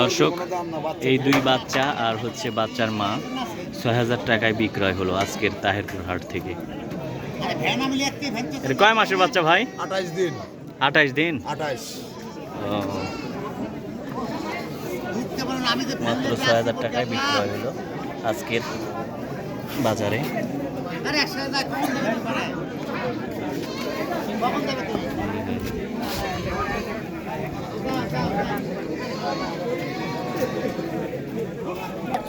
দর্শক এই দুই বাচ্চা আর হচ্ছে বাচ্চার মা ছয় হাজার টাকায় বিক্রয় হলো আজকের তাহেরপুর হাট থেকে। কয় মাসের বাচ্চা ভাই? আঠাইশ দিন। আঠাইশ দিন? আঠাইশ মাত্র ছয় হাজার টাকায় বিক্রয় হলো আজকের বাজারে।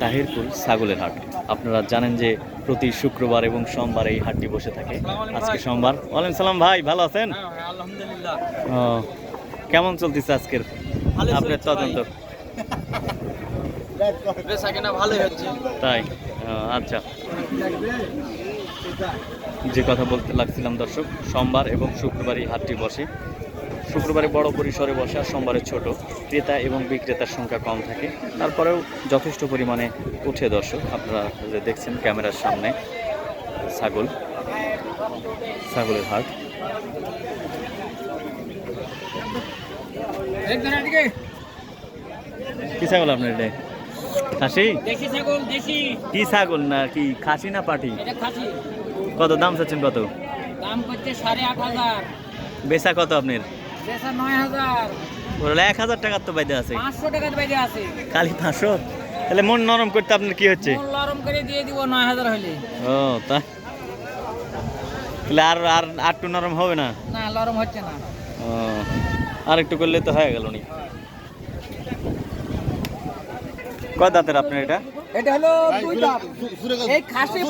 তাহিরপুর ছাগলের হাট। আপনারা জানেন যে প্রতি শুক্রবার এবং সোমবার এই হাটটি বসে থাকে। আজকে সোমবার। ওয়ালাইকুম সালাম ভাই ভালো আছেন? আলহামদুলিল্লাহ। কেমন চলতেছে আজকের আপনার। তদন্ত? তাই? আচ্ছা। যে কথা বলতে লাগছিলাম দর্শক সোমবার এবং শুক্রবার এই হাটটি বসে। শুক্রবারে বড় পরিসরে বসে আর সোমবারে ছোট। ক্রেতা এবং বিক্রেতার সংখ্যা কম থাকে। তারপরেও যথেষ্ট পরিমাণে উঠে দর্শক। আপনারা যে দেখছেন ক্যামেরার সামনে ছাগল। ছাগলের হাট। কি ছাগল আপনার এটা খাসি? কি ছাগল না কি খাসি না পাটি? কত দাম চাচ্ছেন কত? দাম করছে সাড়ে আট হাজার। বেচা কত আপনার? ওরা এক হাজার টাকার তো বাইদে আছে। পাঁচশো টাকার বাইরে আছে। খালি পাঁচশো? তাহলে মন নরম করতে আপনার কি হচ্ছে? মন লরম করে দিয়ে দিব নয় হাজার হলে ও তা। তাহলে আর আর আটটু নরম হবে না? না লরম হচ্ছে না। ও আর একটু করলে তো হয়ে গেল নি। কয় দাঁতের আপনার এটা? এটা হলো দুই দাম এই খাসি